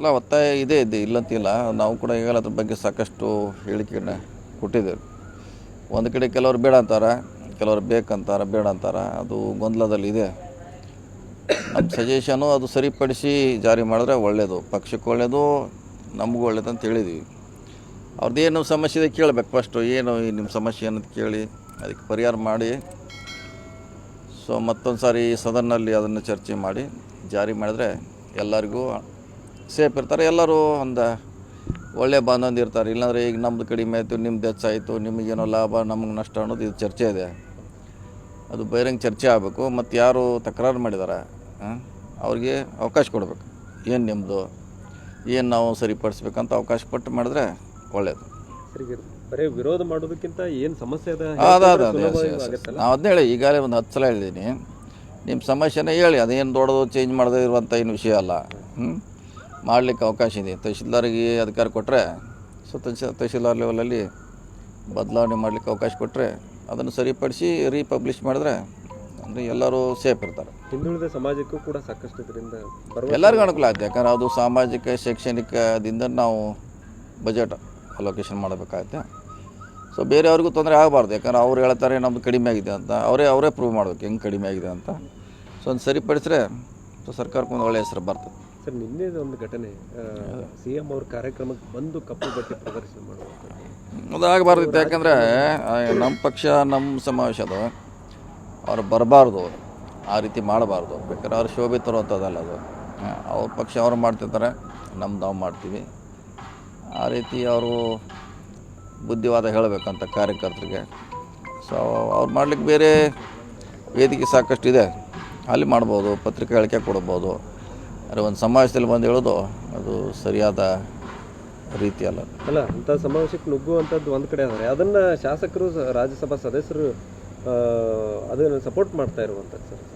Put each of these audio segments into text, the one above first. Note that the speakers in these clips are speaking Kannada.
ಇಲ್ಲ ಒತ್ತಾಯ ಇದೆ ಇದೆ. ಇಲ್ಲಂತಿಲ್ಲ. ನಾವು ಕೂಡ ಈಗ ಅದ್ರ ಬಗ್ಗೆ ಸಾಕಷ್ಟು ಹೇಳಿಕೆಗಳನ್ನ ಕೊಟ್ಟಿದ್ದೇವೆ. ಒಂದು ಕಡೆ ಕೆಲವರು ಬೇಡ ಅಂತಾರೆ, ಕೆಲವರು ಬೇಕಂತಾರೆ, ಬೇಡ ಅಂತಾರೆ. ಅದು ಗೊಂದಲದಲ್ಲಿದೆ ನಮ್ಮ ಸಜೆಷನು ಅದು ಸರಿಪಡಿಸಿ ಜಾರಿ ಮಾಡಿದ್ರೆ ಒಳ್ಳೆಯದು ಪಕ್ಷಕ್ಕೆ ಒಳ್ಳೆಯದು ನಮಗೂ ಒಳ್ಳೇದು ಅಂತ ಹೇಳಿದ್ದೀವಿ. ಅವ್ರದ್ದೇನು ಸಮಸ್ಯೆ ಇದೆ ಕೇಳಬೇಕು ಫಸ್ಟು ಏನು ಈ ನಿಮ್ಮ ಸಮಸ್ಯೆ ಅನ್ನೋದು ಕೇಳಿ, ಅದಕ್ಕೆ ಪರಿಹಾರ ಮಾಡಿ. ಸೊ ಮತ್ತೊಂದು ಸಾರಿ ಸದನ್ನಲ್ಲಿ ಅದನ್ನು ಚರ್ಚೆ ಮಾಡಿ, ಜಾರಿ ಮಾಡಿದ್ರೆ ಎಲ್ಲರಿಗೂ ಸೇಫ್ ಇರ್ತಾರೆ. ಎಲ್ಲರೂ ಒಂದು ಒಳ್ಳೆ ಬಾಂಧವ್ಯ ಇರ್ತಾರೆ. ಇಲ್ಲಾಂದರೆ ಈಗ ನಮ್ಮದು ಕಡಿಮೆ ಆಯಿತು ನಿಮ್ದು ಹೆಚ್ಚಾಯಿತು ನಿಮಗೇನೋ ಲಾಭ ನಮಗೆ ನಷ್ಟ ಅನ್ನೋದು ಇದು ಚರ್ಚೆ ಇದೆ. ಅದು ಬಹಿರಂಗ ಚರ್ಚೆ ಆಗಬೇಕು. ಮತ್ತು ಯಾರು ತಕರಾರು ಮಾಡಿದ್ದಾರೆ ಅವ್ರಿಗೆ ಅವಕಾಶ ಕೊಡಬೇಕು. ಏನು ನಿಮ್ಮದು ಏನು ನಾವು ಸರಿಪಡಿಸ್ಬೇಕಂತ ಅವಕಾಶ ಪಟ್ಟು ಮಾಡಿದ್ರೆ ಒಳ್ಳೆಯದು ಬರೀ ವಿರೋಧ ಮಾಡೋದಕ್ಕಿಂತ ಏನು ಸಮಸ್ಯೆ ಆಗತ್ತಲ್ಲ? ನಾವು ಅದನ್ನ ಹೇಳಿ ಈಗಾಗಲೇ ಒಂದು ಹತ್ತು ಸಲ ಹೇಳಿದ್ದೀನಿ ನಿಮ್ಮ ಸಮಸ್ಯೆನೇ ಹೇಳಿ ಅದೇನು ದೊಡ್ಡದು ಚೇಂಜ್ ಮಾಡದೇ ಇರುವಂಥ ಏನು ವಿಷಯ ಅಲ್ಲ. ಹ್ಞೂ ಮಾಡಲಿಕ್ಕೆ ಅವಕಾಶ ಇದೆ. ತಹಶೀಲ್ದಾರಿಗೆ ಅಧಿಕಾರ ಕೊಟ್ಟರೆ ಸೊ ತಹಶೀಲ್ ತಹಶೀಲ್ದಾರ್ ಲೆವೆಲಲ್ಲಿ ಬದಲಾವಣೆ ಮಾಡಲಿಕ್ಕೆ ಅವಕಾಶ ಕೊಟ್ಟರೆ ಅದನ್ನು ಸರಿಪಡಿಸಿ ರೀಪಬ್ಲಿಷ್ ಮಾಡಿದ್ರೆ ಅಂದರೆ ಎಲ್ಲರೂ ಸೇಫ್ ಇರ್ತಾರೆ. ಹಿಂದುಳಿದ ಸಮಾಜಕ್ಕೂ ಕೂಡ ಸಾಕಷ್ಟು ಇದರಿಂದ ಎಲ್ಲರಿಗೂ ಅನುಕೂಲ ಆಯ್ತು ಯಾಕಂದ್ರೆ ಅದು ಸಾಮಾಜಿಕ ಶೈಕ್ಷಣಿಕದಿಂದ ನಾವು ಬಜೆಟ್ ಅಲೋಕೇಶನ್ ಮಾಡಬೇಕಾಗುತ್ತೆ. ಸೊ ಬೇರೆಯವ್ರಿಗೂ ತೊಂದರೆ ಆಗಬಾರ್ದು. ಯಾಕಂದ್ರೆ ಅವ್ರು ಹೇಳ್ತಾರೆ ನಮ್ಮದು ಕಡಿಮೆ ಆಗಿದೆ ಅಂತ. ಅವರೇ ಅವರೇ ಪ್ರೂವ್ ಮಾಡಬೇಕು ಹೆಂಗೆ ಕಡಿಮೆ ಆಗಿದೆ ಅಂತ. ಸೊ ಒಂದು ಸರಿಪಡಿಸಿದ್ರೆ ಸೊ ಸರ್ಕಾರಕ್ಕೆ ಒಂದು ಒಳ್ಳೆಯ ಹೆಸರು ಬರ್ತದೆ. ಸರ್ ನಿನ್ನೆ ಒಂದು ಘಟನೆ. ಸಿ ಎಂ ಅವ್ರ ಕಾರ್ಯಕ್ರಮಕ್ಕೆ ಬಂದು ಕಪ್ಪು ಬಟ್ಟೆ ಪ್ರದರ್ಶನ ಮಾಡುವಂಥದ್ದು. ಅದಾಗಬಾರ್ದು ಆಗಬಾರ್ದಿತ್ತು ಯಾಕಂದರೆ ನಮ್ಮ ಪಕ್ಷ, ನಮ್ಮ ಸಮಾವೇಶ ಅದು. ಅವ್ರು ಬರಬಾರ್ದು ಆ ರೀತಿ ಮಾಡಬಾರ್ದು. ಬೇಕಾದ್ರೆ ಅವ್ರು ಶೋಭೆ ತರುವಂಥದ್ದಲ್ಲ ಅದು. ಅವ್ರ ಪಕ್ಷ ಅವ್ರು ಮಾಡ್ತಿರ್ತಾರೆ. ನಮ್ದು ನಾವು ಮಾಡ್ತೀವಿ. ಆ ರೀತಿ ಅವರು ಬುದ್ಧಿವಾದ ಹೇಳಬೇಕಂತ ಕಾರ್ಯಕರ್ತರಿಗೆ. ಸೊ ಅವ್ರು ಮಾಡಲಿಕ್ಕೆ ಬೇರೆ ವೇದಿಕೆ ಸಾಕಷ್ಟು ಇದೆ ಅಲ್ಲಿ ಮಾಡ್ಬೋದು, ಪತ್ರಿಕೆ ಹೇಳಿಕೆ ಕೊಡ್ಬೋದು. ಆದರೆ ಒಂದು ಸಮಾವೇಶದಲ್ಲಿ ಬಂದು ಹೇಳೋದು ಅದು ಸರಿಯಾದ ರೀತಿ ಅಲ್ಲ. ಅಲ್ಲ ಅಂಥ ಸಮಾವೇಶಕ್ಕೆ ನುಗ್ಗುವಂಥದ್ದು ಒಂದು ಕಡೆ ಆದರೆ ಅದನ್ನು ಶಾಸಕರು ರಾಜ್ಯಸಭಾ ಸದಸ್ಯರು ಅದನ್ನು ಸಪೋರ್ಟ್ ಮಾಡ್ತಾ ಇರುವಂಥದ್ದು ಸರ್?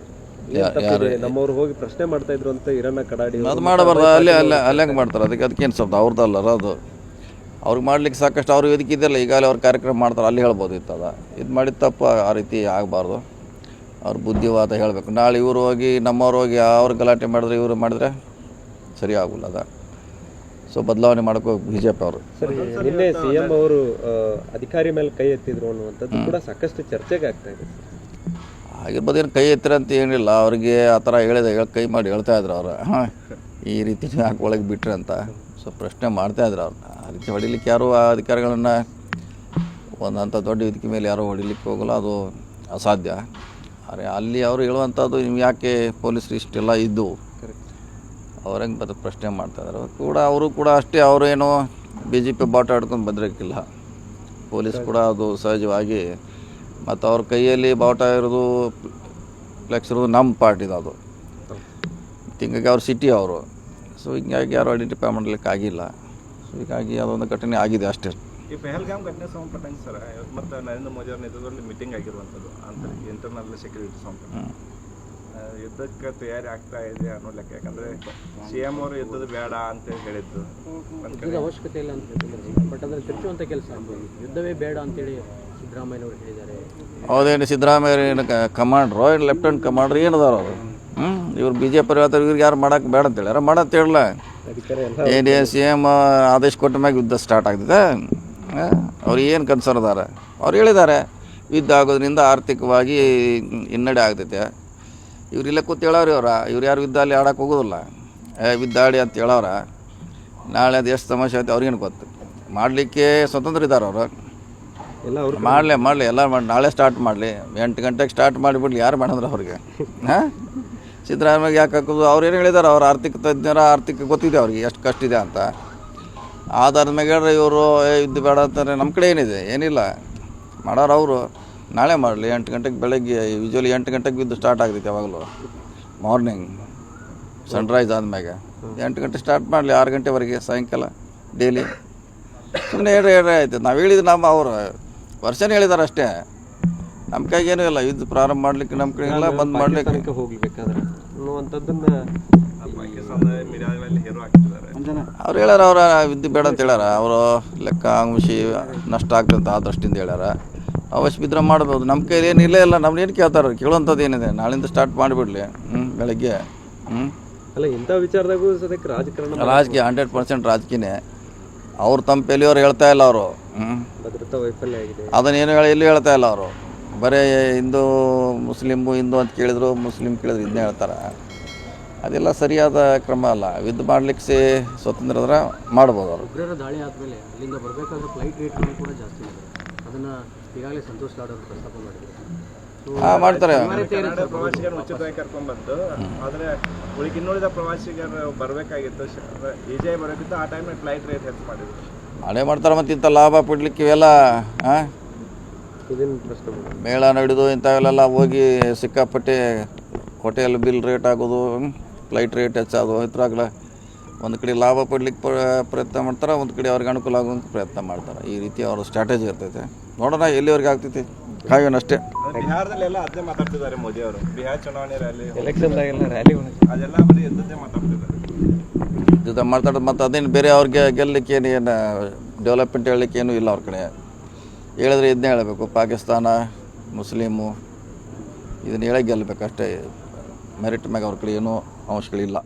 ನಮ್ಮವ್ರು ಹೋಗಿ ಪ್ರಶ್ನೆ ಮಾಡ್ತಾ ಇದ್ರು ಅಂತ ಇರನ್ನ ಕಡಾಡಿ ಅದು ಮಾಡಬಾರ್ದು ಅಲ್ಲೇ ಅಲ್ಲೇ ಅಲ್ಲೇ ಹಂಗೆ ಮಾಡ್ತಾರೆ? ಅದಕ್ಕೆ ಅದಕ್ಕೇನು ಸ್ವಲ್ಪ ಅವ್ರದ್ದಲ್ಲ ಅದು ಅವ್ರಿಗೆ ಮಾಡ್ಲಿಕ್ಕೆ ಸಾಕಷ್ಟು ಅವ್ರ ವೇದಿಕೆ ಇದೆಯಲ್ಲ ಈಗಾಗಲೇ ಅವ್ರ ಕಾರ್ಯಕ್ರಮ ಮಾಡ್ತಾರೆ ಅಲ್ಲಿ ಹೇಳ್ಬೋದು ಇತ್ತದ ಇದು ಮಾಡಿದ ತಪ್ಪು ಆ ರೀತಿ ಆಗಬಾರ್ದು. ಅವ್ರ ಬುದ್ಧಿವಾದ ಹೇಳಬೇಕು. ನಾಳೆ ಇವರು ಹೋಗಿ ನಮ್ಮವ್ರು ಹೋಗಿ ಅವ್ರು ಗಲಾಟೆ ಮಾಡಿದ್ರೆ ಇವರು ಮಾಡಿದ್ರೆ ಸರಿ ಆಗೋಲ್ಲ ಅದ. ಸೊ ಬದಲಾವಣೆ ಮಾಡ್ಕೋ ಬಿ ಜೆ ಪಿ ಅವರು. ಸರಿ ನಿನ್ನೆ ಸಿ ಎಂ ಅವರು ಅಧಿಕಾರಿ ಮೇಲೆ ಕೈ ಎತ್ತಿದ್ರು ಅನ್ನುವಂಥದ್ದು ಕೂಡ ಸಾಕಷ್ಟು ಚರ್ಚೆಗೆ ಆಗ್ತಾ ಇದೆ. ಆಗಿರ್ಬೋದು ಏನು ಕೈ ಎತ್ತಿರ ಅಂತ ಏನಿಲ್ಲ. ಅವ್ರಿಗೆ ಆ ಥರ ಹೇಳಿದೆ ಹೇಳಿ ಕೈ ಮಾಡಿ ಹೇಳ್ತಾ ಇದ್ರು ಅವರು. ಹಾಂ ಈ ರೀತಿ ಯಾಕೆ ಒಳಗೆ ಬಿಟ್ರಿ ಅಂತ. ಸೊ ಪ್ರಶ್ನೆ ಮಾಡ್ತಾ ಇದ್ರು ಅವ್ರನ್ನ ಆ ರೀತಿ ಹೊಡಿಲಿಕ್ಕೆ ಯಾರು ಆ ಅಧಿಕಾರಿಗಳನ್ನ ಒಂದು ಅಂಥ ದೊಡ್ಡ ಇದಕ್ಕೆ ಮೇಲೆ ಯಾರೂ ಹೊಡಿಲಿಕ್ಕೆ ಹೋಗಲ್ಲ. ಅದು ಅಸಾಧ್ಯ. ಆದರೆ ಅಲ್ಲಿ ಅವರು ಹೇಳುವಂಥದ್ದು ನೀವು ಯಾಕೆ ಪೊಲೀಸರು ಇಷ್ಟೆಲ್ಲ ಇದ್ದು ಅವ್ರಂಗೆ ಬದ ಪ್ರಶ್ನೆ ಮಾಡ್ತಾ ಇದ್ದಾರೆ ಕೂಡ, ಅವರು ಕೂಡ ಅಷ್ಟೇ ಅವರೇನು ಬಿ ಜೆ ಪಿ ಬಾಟ ಆಡ್ಕೊಂಡು ಬಂದಿರೋಕ್ಕಿಲ್ಲ. ಪೊಲೀಸ್ ಕೂಡ ಅದು ಸಹಜವಾಗಿ, ಮತ್ತು ಅವ್ರ ಕೈಯಲ್ಲಿ ಬಾಟ ಇರೋದು, ಫ್ಲೆಕ್ಸ್ ಇರೋದು ನಮ್ಮ ಪಾರ್ಟಿದು ಅದು. ಹಿಂಗಾಗಿ ಅವ್ರ ಸಿಟಿ ಅವರು. ಸೊ ಹಿಂಗಾಗಿ ಯಾರು ಐಡೆಂಟಿಫೈ ಮಾಡಲಿಕ್ಕೆ ಆಗಿಲ್ಲ ಸೊ ಹೀಗಾಗಿ ಅದೊಂದು ಘಟನೆ ಆಗಿದೆ ಅಷ್ಟೇ. ಈ ಪೆಹಲ್ಗಾಮ್ ಘಟನೆ ಸಂಬಂಧಪಟ್ಟಂಗೆ ಸರ್ ಮತ್ತು ನರೇಂದ್ರ ಮೋದಿ ಅವರ ನೇತೃತ್ವದಲ್ಲಿ ಮೀಟಿಂಗ್ ಆಗಿರುವಂಥದ್ದು ಅಂತ ಇಂಟರ್ನಲ್ ಸೆಕ್ಯೂರಿಟಿ ಸಂಬಂಧ. ಯುದ್ಧಕ್ಕೆ ತಯಾರಿ ಆಗ್ತಾ ಇದೆ ಅನ್ನೋ ಲೆಕ್ಕ ಯಾಕಂದರೆ ಸಿ ಎಂ ಅವರು ಯುದ್ಧದ ಬೇಡ ಅಂತ ಹೇಳಿದ್ದು. ಒಂದು ಅವಶ್ಯಕತೆ ಇಲ್ಲ ಅಂತ ಹೇಳ್ತಿದ್ದಾರೆ ಬಟ್ ಅಂದ್ರೆ ತಿರುಚುವಂಥ ಕೆಲಸ ಯುದ್ಧವೇ ಬೇಡ ಅಂತೇಳಿ ಸಿದ್ದರಾಮಯ್ಯನವರು ಹೇಳಿದ್ದಾರೆ. ಹೌದೇನು ಸಿದ್ದರಾಮಯ್ಯ ಏನು ಕಮಾಂಡ್ರು ಏನು ಲೆಫ್ಟಿನೆಂಟ್ ಕಮಾಂಡ್ರ್ ಏನದಾರ ಅವರು ಹ್ಞೂ ಇವ್ರು ಬಿ ಜೆ ಪಿ ಹೇಳ್ತಾರೆ ಇವ್ರಿಗೆ ಯಾರು ಮಾಡೋಕೆ ಬೇಡ ಅಂತ ಹೇಳ್ಯಾರ ಮಾಡಂತ ಹೇಳಲ್ಲ. ಎಲ್ಲ ಏನು ಸಿ ಎಂ ಆದೇಶ ಕೊಟ್ಟ ಮ್ಯಾಗ ಯುದ್ಧ ಸ್ಟಾರ್ಟ್ ಆಗ್ತದೆ. ಅವ್ರು ಏನು ಕನ್ಸರ್ನ್ ಅದಾರೆ? ಅವ್ರು ಹೇಳಿದ್ದಾರೆ ಯುದ್ಧ ಆಗೋದ್ರಿಂದ ಆರ್ಥಿಕವಾಗಿ ಹಿನ್ನಡೆ ಆಗ್ತೈತೆ. ಇವ್ರು ಇಲ್ಲೇ ಕೂತ್ ಹೇಳವ್ರಿ ಅವ್ರ ಇವ್ರು ಯಾರು ಯುದ್ಧ ಅಲ್ಲಿ ಆಡೋಕೆ ಹೋಗೋದಿಲ್ಲ. ಏ ಯುದ್ಧ ಆಡಿ ಅಂತ ಹೇಳವ್ರ ನಾಳೆ ಅದು ಎಷ್ಟು ಸಮಸ್ಯೆ ಐತೆ ಅವ್ರಿಗೇನು ಗೊತ್ತು. ಮಾಡಲಿಕ್ಕೆ ಸ್ವತಂತ್ರ ಇದ್ದಾರೆ ಅವರು. ಎಲ್ಲ ಅವ್ರು ಮಾಡಲಿ ಮಾಡಲಿ ಎಲ್ಲ ಮಾಡಿ ನಾಳೆ ಸ್ಟಾರ್ಟ್ ಮಾಡಲಿ. ಎಂಟು ಗಂಟೆಗೆ ಸ್ಟಾರ್ಟ್ ಮಾಡಿಬಿಡ್ಲಿ ಯಾರು ಮಾಡಂದ್ರೆ ಅವ್ರಿಗೆ? ಹಾಂ? ಸಿದ್ದರಾಮಯ್ಯ ಯಾಕೆ ಹಾಕೋದು? ಅವ್ರು ಏನು ಹೇಳಿದಾರೆ? ಅವ್ರು ಆರ್ಥಿಕ ತಜ್ಞರ ಆರ್ಥಿಕ ಗೊತ್ತಿದೆ ಅವ್ರಿಗೆ ಎಷ್ಟು ಕಷ್ಟ ಇದೆ ಅಂತ. ಆಧಾರದ ಮೇಲೆ ಇವರು ಏ ಇದ್ದು ಬೇಡ ಅಂತಾರೆ. ನಮ್ಮ ಕಡೆ ಏನಿದೆ? ಏನಿಲ್ಲ. ಮಾಡೋರು ಅವರು. ನಾಳೆ ಮಾಡಲಿ. ಎಂಟು ಗಂಟೆಗೆ ಬೆಳಗ್ಗೆ ಯೂಶ್ವಲಿ ಎಂಟು ಗಂಟೆಗೆ ಬಿದ್ದು ಸ್ಟಾರ್ಟ್ ಆಗ್ತೈತೆ ಯಾವಾಗಲೂ. ಮಾರ್ನಿಂಗ್ ಸನ್ರೈಸ್ ಆದಮ್ಯಾಗ ಎಂಟು ಗಂಟೆ ಸ್ಟಾರ್ಟ್ ಮಾಡಲಿ. ಆರು ಗಂಟೆವರೆಗೆ ಸಾಯಂಕಾಲ ಡೈಲಿ ಸುಮ್ಮನೆ ಹೇಳ್ರಿ ಹೇಳ್ರಿ ಆಯ್ತು. ನಾವು ಹೇಳಿದ್ದು ನಮ್ಮ ಅವರು. ವರ್ಷನೇ ಹೇಳಿದಾರೆ ಅಷ್ಟೇ. ನಮ್ಮ ಏನೂ ಇಲ್ಲ. ಇದು ಪ್ರಾರಂಭ ಮಾಡ್ಲಿಕ್ಕೆ ನಮ್ಮ ಕಡೆ ಇಲ್ಲ ಬಂದ್ ಮಾಡ್ಲಿಕ್ಕೆ. ಪಾಕಿಸ್ತಾನಕ್ಕೆ ಅವ್ರು ಹೇಳ್ಯಾರ ಅವ್ರ ವಿದ್ಯೆ ಬೇಡ ಅಂತ ಹೇಳ್ಯಾರ. ಅವರು ಲೆಕ್ಕ ಅಂಶಿ ನಷ್ಟ ಆಗ್ತದೆ ಅಂತ ಆ ದೃಷ್ಟಿಯಿಂದ ಹೇಳ್ಯಾರ. ಅವಶ್ಯ ಬಿದ್ದರೆ ಮಾಡ್ಬೋದು. ನಮ್ಮ ಕೈಲಿ ಏನು ಇಲ್ಲೇ ಇಲ್ಲ. ನಮ್ದು ಏನು ಕೇಳ್ತಾರೆ? ಕೇಳುವಂಥದ್ದು ಏನಿದೆ? ನಾಳಿಂದ ಸ್ಟಾರ್ಟ್ ಮಾಡಿಬಿಡ್ಲಿ. ಹ್ಞೂ ಬೆಳಗ್ಗೆ. ಹ್ಞೂ ಅಲ್ಲ ಇಂಥ ವಿಚಾರದಾಗೂ ಸದ್ಯಕ್ಕೆ ರಾಜಕಾರಣ ರಾಜಕೀಯ ಹಂಡ್ರೆಡ್ ಪರ್ಸೆಂಟ್ ರಾಜಕೀಯನೇ. ಅವ್ರು ತಮ್ಮ ಪೆಲಿಯವ್ರು ಹೇಳ್ತಾ ಇಲ್ಲ ಅವರು. ಹ್ಞೂ ಭದ್ರತಾ ವೈಫಲ್ಯ ಆಗಿದೆ. ಅದನ್ನೇನು ಹೇಳಿ ಎಲ್ಲೂ ಹೇಳ್ತಾ ಇಲ್ಲ ಅವರು. ಬರೀ ಹಿಂದೂ ಮುಸ್ಲಿಮು ಹಿಂದೂ ಅಂತ ಕೇಳಿದ್ರು ಮುಸ್ಲಿಮ್ ಕೇಳಿದ್ರು ಇದನ್ನೇ ಹೇಳ್ತಾರೆ. ಅದೆಲ್ಲ ಸರಿಯಾದ ಕ್ರಮ ಅಲ್ಲ. ವಿದ್ ಮಾಡ್ಲಿಕ್ಕೆ ಸ್ವತಂತ್ರ ಅದರ ಮಾಡ್ಬೋದು ಅವರು. ಉಗ್ರರ ದಾಳಿ ಆದಮೇಲೆ ಅಲ್ಲಿಂದ ಬರಬೇಕಾದ್ರೆ ಫ್ಲೈಟ್ ರೇಟ್ಗಳು ಕೂಡ ಜಾಸ್ತಿ ಇದೆ. ಅದನ್ನು ಈಗಾಗಲೇ ಸಂತೋಷ್ ಲಾಡ್ ಅವರು ಪ್ರಸ್ತಾಪ ಮಾಡಿದ್ರು ಹಾಂ ಮಾಡ್ತಾರೆ. ಪ್ರವಾಸಿಗರು ಉಚಿತವಾಗಿ ಕರ್ಕೊಂಡ್ಬಂದು ಆದರೆ ಉಳಿಗೆ ಇನ್ನುಳಿದ ಪ್ರವಾಸಿಗರು ಬರಬೇಕಾಗಿತ್ತು. ಈಜೆ ಬರೋಕ್ಕಿತ್ತು ಆ ಟೈಮಲ್ಲಿ ಫ್ಲೈಟ್ ರೇಟ್ ಹೆಚ್ಚು ಮಾಡಿದ್ರು. ಮಾಡೇ ಮಾಡ್ತಾರೆ ಮತ್ತು ಇಂಥ ಲಾಭ ಪಡ್ಲಿಕ್ಕೆ ಇವೆಲ್ಲ ಹಾಂ ಮೇಳ ನಡೆದು ಇಂಥವೆಲ್ಲ ಹೋಗಿ ಸಿಕ್ಕಾಪಟ್ಟೆ ಹೋಟೆಲ್ ಬಿಲ್ ರೇಟ್ ಆಗೋದು ಫ್ಲೈಟ್ ರೇಟ್ ಹೆಚ್ಚಾಗೋದು ಇದ್ರಾಗಲ ಒಂದು ಕಡೆ ಲಾಭ ಪಡ್ಲಿಕ್ಕೆ ಪ್ರಯತ್ನ ಮಾಡ್ತಾರೆ ಒಂದು ಕಡೆ ಅವ್ರಿಗೆ ಅನುಕೂಲ ಆಗುವಂಥ ಪ್ರಯತ್ನ ಮಾಡ್ತಾರೆ. ಈ ರೀತಿ ಅವ್ರ ಸ್ಟ್ರಾಟಜಿ ಇರ್ತೈತೆ. ನೋಡೋಣ ಎಲ್ಲಿವರೆಗೆ ಆಗ್ತೈತಿ? ಕಾಯೋಣ ಅಷ್ಟೇ. ಬಿಹಾರದಲ್ಲೆಲ್ಲ ಬಿಹಾರದಲ್ಲಿ ಅದೇ ಮಾತಾಡ್ತಿದ್ದಾರೆ ಮೋದಿ ಅವರು. ಬಿಹಾರ ಚುನಾವಣೆ ರ್ಯಾಲಿ ಎಲೆಕ್ಷನ್ದಾಗೆಲ್ಲ ರ್ಯಾಲಿ ಅದೆಲ್ಲ ಬರೀ ಎದ್ದದ್ದೇ ಮಾತಾಡ್ತಿದ್ದಾರೆ. ಇದು ಮಾತಾಡೋದು ಮತ್ತು ಅದೇನು ಬೇರೆ ಅವ್ರಿಗೆ ಗೆಲ್ಲಲಿಕ್ಕೆ ಏನು ಏನು ಡೆವಲಪ್ಮೆಂಟ್ ಹೇಳಲಿಕ್ಕೆ ಏನೂ ಇಲ್ಲ ಅವ್ರ ಕಡೆ. ಹೇಳಿದ್ರೆ ಇದನ್ನೇ ಹೇಳಬೇಕು. ಪಾಕಿಸ್ತಾನ ಮುಸ್ಲಿಮು ಇದನ್ನ ಹೇಳೇ ಗೆಲ್ಲಬೇಕು ಅಷ್ಟೇ ಮೆರಿಟ್ ಮ್ಯಾಗ ಅವ್ರ ಕಡೆ ಏನೂ ಅಂಶಗಳಿಲ್ಲ